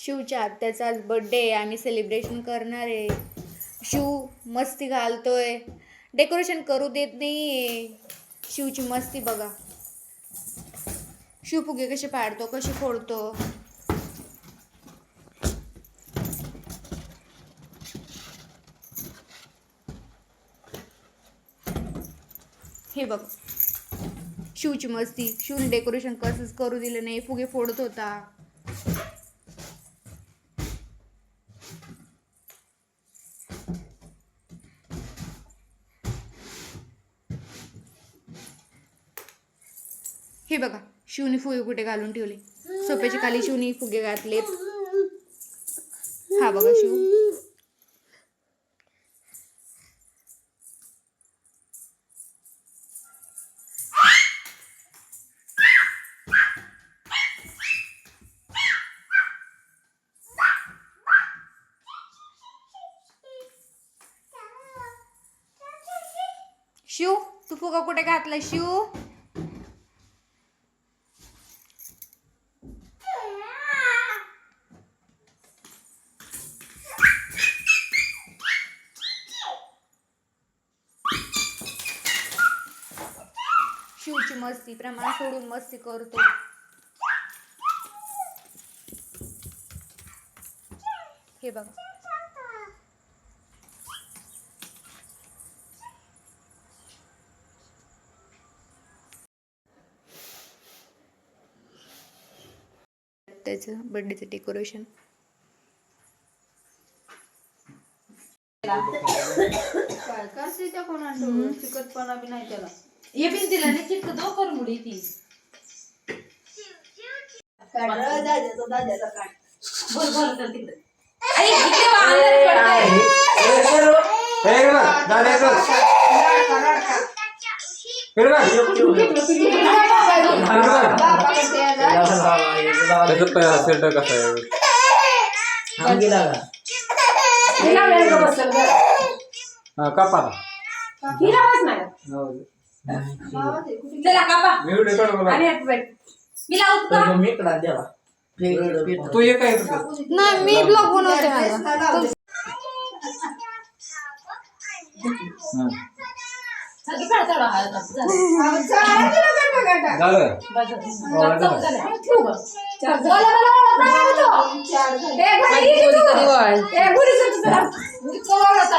शिवच्या आत्याचा आज बड्डे आहे आम्ही सेलिब्रेशन करणार आहे. शिव मस्ती घालतोय. डेकोरेशन करू देत नाही शिवची मस्ती बघा. शिव फुगे कसे पाडतो कसे फोडतो. हे बघ. शिवची मस्ती शिवने डेकोरेशन कसंच करू दिलं नाही. फुगे फोडत होता. हे बघा शिवने फुगे कुठे घालून ठेवले? सोप्याच्या खाली शिवने फुगे घातलेत. हा बघा शिव. शिव तू फुगा कुठे घातला शिव? शिवची मस्ती प्रमाण सोडून मस्ती करतो. हे बघा. त्याचं बर्थडेचं डेकोरेशन काय करते त्या कोणाला? चिकटपणा बी नाही त्याला. ये बिन तिला नाही चिटक दो कर मुडी ती बोल बोल कर तिकडे आई इकडे वा, अंदर पडते. त्याचं सेट कसं आहे हिला वेळ गं बसल गं. हा, कापा हिला बस नाही. चला कापा मी व्हिडिओ काढ मला आणि हात पेट. मी लावतो का? तू ये काय नाही मी ब्लॉग बनवते माझा सगळी पेट चढवा हात आता. झालं बस. चल, चल, चल. ठेवू गं. चल, चल. बोला, बोला, बोला, बोला, बोला. ए, घरी ये तू. ए, घरी ये तू, चला. चला, आता.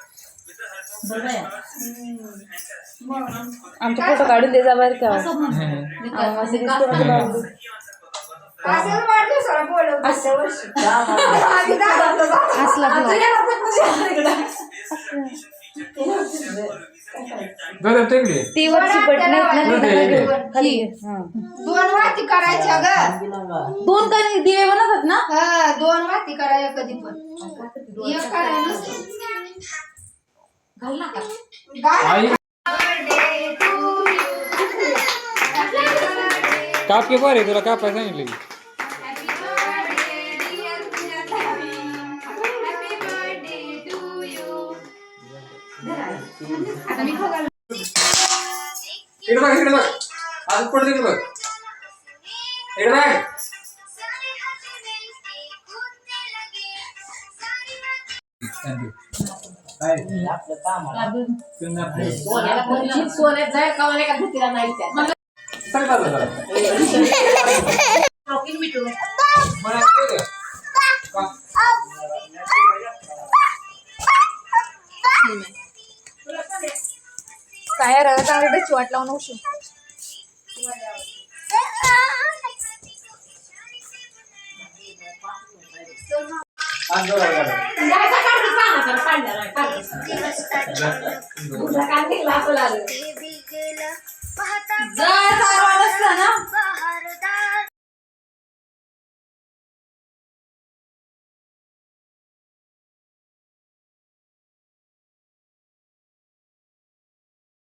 आमचा फोटो काढून दे जा बरं का. असला दादा टेकडी ती वरची बटन आहेत ना खाली. दोन वाती करायच्या ग दोन काही दिवे बनवतात ना? हा दोन वाती करायच्या कधी पण. एक करायला काप के बरे तुला कापाय सांगितलं की इकडे बघ इकडे बघ आज पडते इकडे बघ इकडे बघ सोन्याला कोणी सोन्यात जाय कवाले का धुतीला नाही त्या टोकिंग मिटू काय रगत चांगली वाट लावून उशी जायचा काढून